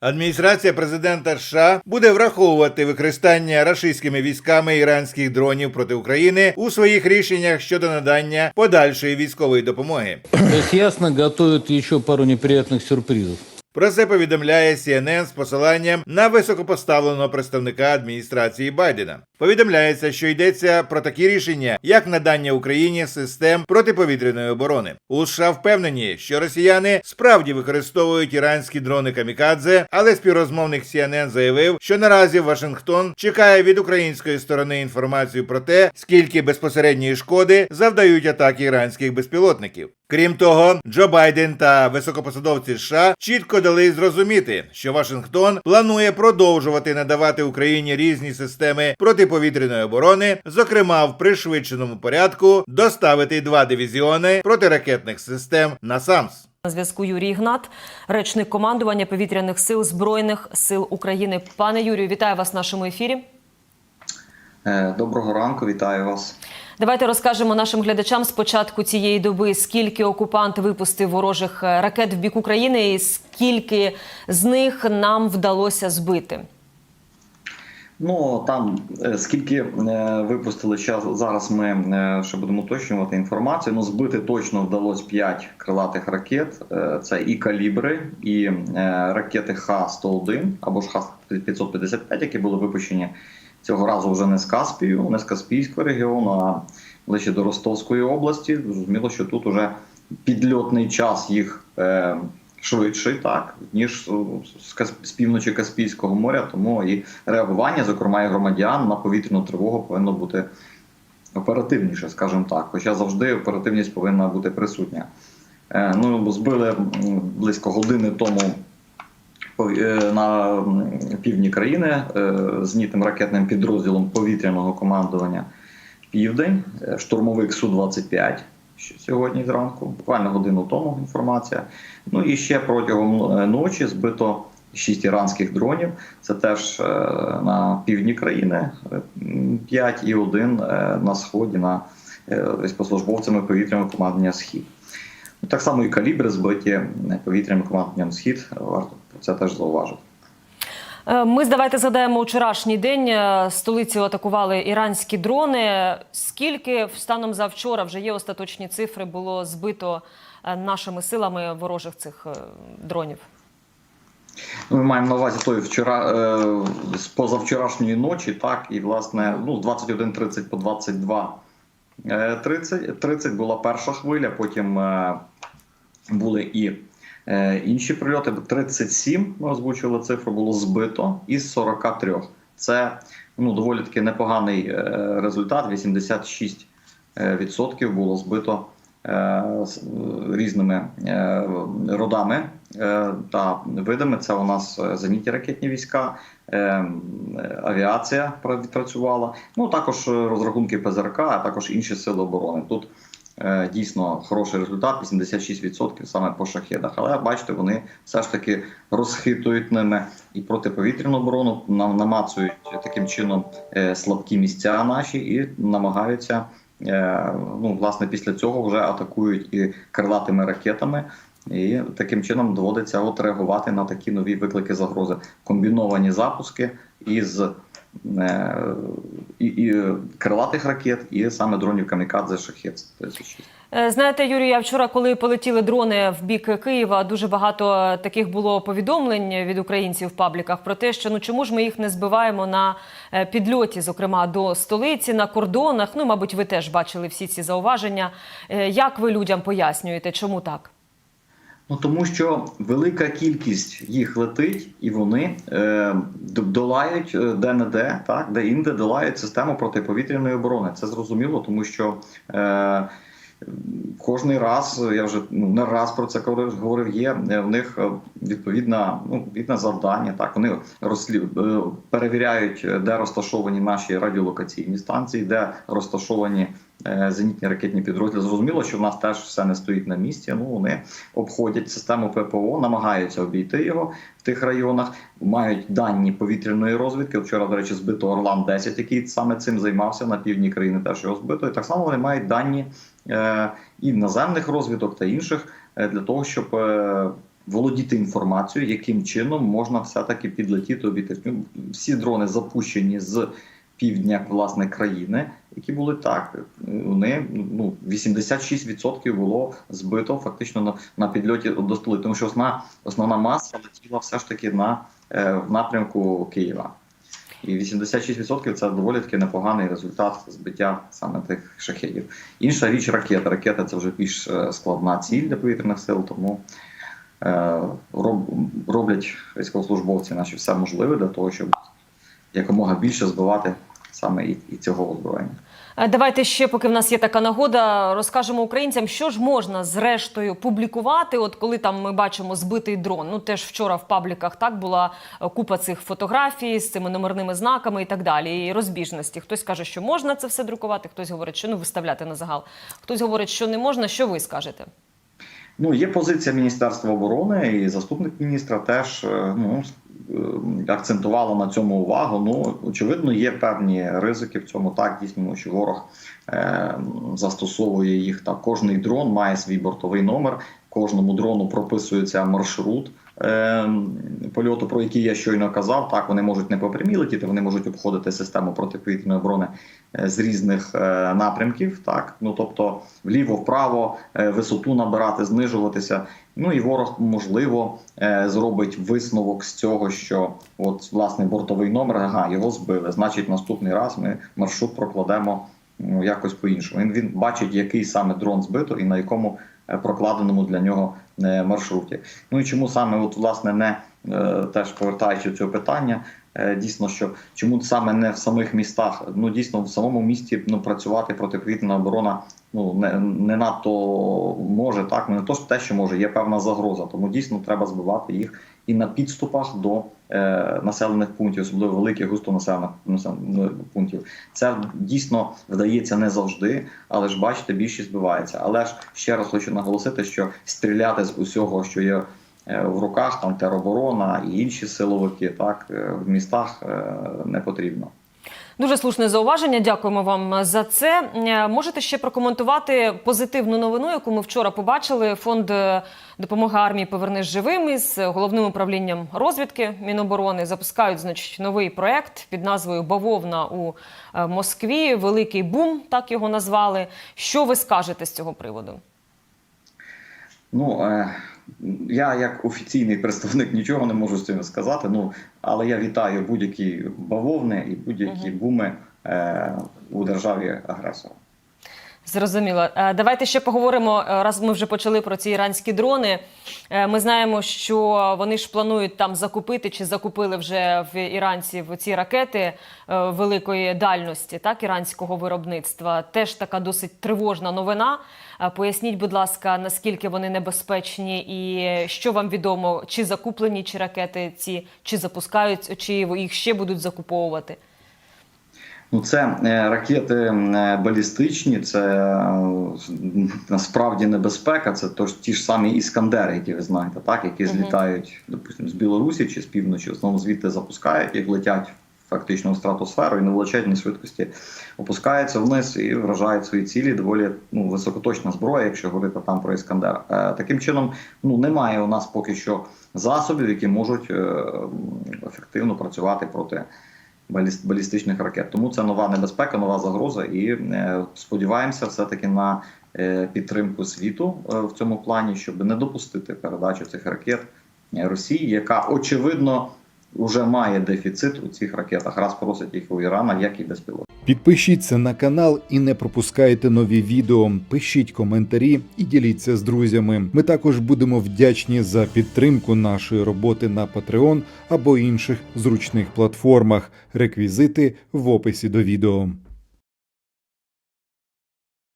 Адміністрація президента США буде враховувати використання рашистськими військами іранських дронів проти України у своїх рішеннях щодо надання подальшої військової допомоги. Тобто ясно готують ще пару неприємних сюрпризов. Про це повідомляє CNN з посиланням на високопоставленого представника адміністрації Байдена. Повідомляється, що йдеться про такі рішення, як надання Україні систем протиповітряної оборони. У США впевнені, що росіяни справді використовують іранські дрони камікадзе, але співрозмовник CNN заявив, що наразі Вашингтон чекає від української сторони інформацію про те, скільки безпосередньої шкоди завдають атаки іранських безпілотників. Крім того, Джо Байден та високопосадовці США чітко дали зрозуміти, що Вашингтон планує продовжувати надавати Україні різні системи протиповітряної оборони, зокрема в пришвидшеному порядку доставити два дивізіони протиракетних систем на САМС. На зв'язку Юрій Ігнат, речник командування повітряних сил Збройних сил України. Пане Юрію, вітаю вас в нашому ефірі. Е, Доброго ранку, вітаю вас. Давайте розкажемо нашим глядачам з початку цієї доби, скільки окупант випустив ворожих е, ракет в бік України, і скільки з них нам вдалося збити. Ну там е, скільки е, випустили час, зараз ми е, ще будемо уточнювати інформацію. Ну збити точно вдалося 5 крилатих ракет. Е, Це і калібри, і е, ракети Х-101 або ж Х-555, які були випущені цього разу вже не з Каспію, не з Каспійського регіону, а ближче до Ростовської області. Зрозуміло, що тут уже підльотний час їх. е, швидший, так ніж з, з півночі Каспійського моря, тому і реагування, зокрема і громадян на повітряну тривогу, повинно бути оперативніше, скажімо так. Хоча завжди оперативність повинна бути присутня. Е, Ну, збили близько години тому на півдні країни е, знітим ракетним підрозділом повітряного командування Південь, е, штурмовик Су-25 що сьогодні зранку, буквально годину тому інформація. Ну і ще протягом е, ночі збито 6 іранських дронів. Це теж е, на півдні країни 5 і 1 на сході на е, військовослужбовцями повітряного командування Схід. Ну, Так само і калібри збиті е, повітряним командуванням Схід. Варто це теж зауважити. Е, Ми давайте згадаємо вчорашній день. Е, Столицю атакували іранські дрони. Скільки станом за вчора вже є остаточні цифри, було збито е, нашими силами ворожих цих дронів? Ми маємо на увазі той вчора з позавчорашньої ночі, так і власне ну з 21.30 по 22 е, 30, 30 була перша хвиля. Потім були і інші прильоти. 37, ми озвучили цифру, було збито із 43. Це ну доволі таки непоганий е, результат. 86 е, відсотків було збито е, е, різними е, родами е, та видами. Це у нас е, зенітні ракетні війська, е, е, авіація пра- відпрацювала. Ну також е, розрахунки ПЗРК, а також інші сили оборони. Тут е, дійсно хороший результат 86% саме по шахедах. Але бачите, вони все ж таки розхитують ними і протиповітряну оборону, нам намацують таким чином е, слабкі місця наші і намагаються. е, Ну, власне, після цього вже атакують і крилатими ракетами, і таким чином доводиться от реагувати на такі нові виклики загрози. Комбіновані запуски із е, і, і крилатих ракет, і саме дронів камікадзе шахет 36. Е, Знаєте, Юрій, я вчора, коли полетіли дрони в бік Києва, дуже багато таких було повідомлень від українців в пабліках про те, що ну чому ж ми їх не збиваємо на е, підльоті, зокрема до столиці, на кордонах. Ну, мабуть, ви теж бачили всі ці зауваження. Е, Як ви людям пояснюєте, чому так? Ну тому що велика кількість їх летить, і вони е, долають е, де-не-де, так де інде долають систему протиповітряної оборони. Це зрозуміло, тому що е, кожний раз я вже ну не раз про це говорив. Є е, в них е, відповідна ну відповідне завдання. Так вони розслід е, перевіряють, де розташовані наші радіолокаційні станції, де розташовані зенітні ракетні підрозділи. Зрозуміло, що в нас теж все не стоїть на місці. Ну вони обходять систему ППО, намагаються обійти його в тих районах. Мають дані повітряної розвідки. Вчора, до речі, збито Орлан 10 який саме цим займався на півдні країни. Теж його збито. І так само вони мають дані е, і наземних розвідок та інших е, для того, щоб е, володіти інформацією, яким чином можна все-таки підлетіти обійти. Всі дрони запущені з півдня власне країни, які були так. Вони ну 86% було збито фактично на, на підльоті до столи, тому що основна, основна маса летіла все ж таки на е, в напрямку Києва. І 86% це доволі таки непоганий результат збиття саме тих шахедів. Інша річ ракета. Ракета це вже більш е, складна ціль для повітряних сил, тому е, роблять військовослужбовці наші все можливе для того, щоб якомога більше збивати саме і, і цього озброєння. Е, Давайте ще, поки в нас є така нагода, розкажемо українцям, що ж можна зрештою публікувати. От коли там ми бачимо збитий дрон. Ну теж вчора в пабліках так була е, купа цих фотографій з цими номерними знаками і так далі. І розбіжності. Хтось каже, що можна це все друкувати, хтось говорить, що ну виставляти на загал. Хтось говорить, що не можна. Що ви скажете? Ну, є позиція Міністерства оборони, і заступник міністра теж е, ну, е, акцентувала на цьому увагу. Ну, очевидно, є певні ризики в цьому. Так, дійсно, що ворог е, застосовує їх. Та кожний дрон має свій бортовий номер, кожному дрону прописується маршрут. е, Польоту, про який я щойно казав, так вони можуть не по прямій летіти, вони можуть обходити систему протиповітряної оборони е, з різних е, напрямків. Так, ну тобто вліво, вправо, е, висоту набирати, знижуватися. Ну і ворог можливо е, зробить висновок з цього, що от власне бортовий номер, ага, його збили. Значить, наступний раз ми маршрут прокладемо ну, якось по-іншому. Він він бачить, який саме дрон збито і на якому прокладеному для нього е, маршруті. Ну і чому саме, от власне, не е, теж повертаючи цього питання, е, дійсно, що чому саме не в самих містах? Ну дійсно в самому місті ну працювати протиповітряна оборона ну не, не надто може так, не то те, що може, є певна загроза. Тому дійсно треба збивати їх і на підступах до е, населених пунктів, особливо великих густонаселених населених пунктів. Це дійсно вдається не завжди, але ж бачите, більшість збивається. Але ж ще раз хочу наголосити, що стріляти з усього, що є е, в руках, там тероборона і інші силовики, так е, в містах е, не потрібно. Дуже слушне зауваження. Дякуємо вам за це. Е, Можете ще прокоментувати позитивну новину, яку ми вчора побачили. Фонд е, допомоги армії Повернись живим із головним управлінням розвідки Міноборони запускають значить новий проект під назвою Бавовна у е, Москві. Великий бум, так його назвали. Що ви скажете з цього приводу? Ну я як офіційний представник нічого не можу з цим сказати. Ну але я вітаю будь-які бавовни і будь-які буми е, у державі агресора. Зрозуміло. Е, Давайте ще поговоримо. е, Раз ми вже почали про ці іранські дрони. Е, Ми знаємо, що вони ж планують там закупити чи закупили вже в іранців ці ракети великої дальності, так іранського виробництва. Теж така досить тривожна новина. Поясніть, будь ласка, наскільки вони небезпечні, і що вам відомо, чи закуплені ці ракети, ці чи запускають, чи їх ще будуть закуповувати. Ну, це е, ракети е, балістичні, це е, насправді небезпека. Це тож ті ж самі іскандери, які ви знаєте, так які злітають, допустимо, з Білорусі чи з півночі, в основному звідти запускають, їх летять фактично в стратосферу і на величезній швидкості опускаються вниз і вражають свої цілі. Доволі ну високоточна зброя, якщо говорити там про іскандер. Е, таким чином, ну немає у нас поки що засобів, які можуть е, ефективно працювати проти балістичних ракет. Тому це нова небезпека, нова загроза, і е, сподіваємося, все таки на е, підтримку світу е, в цьому плані, щоб не допустити передачу цих ракет Росії, яка очевидно вже має дефіцит у цих ракетах. Раз просить їх у Ірана, як і безпілот. Підпишіться на канал і не пропускайте нові відео. Пишіть коментарі і діліться з друзями. Ми також будемо вдячні за підтримку нашої роботи на Patreon або інших зручних платформах. Реквізити в описі до відео.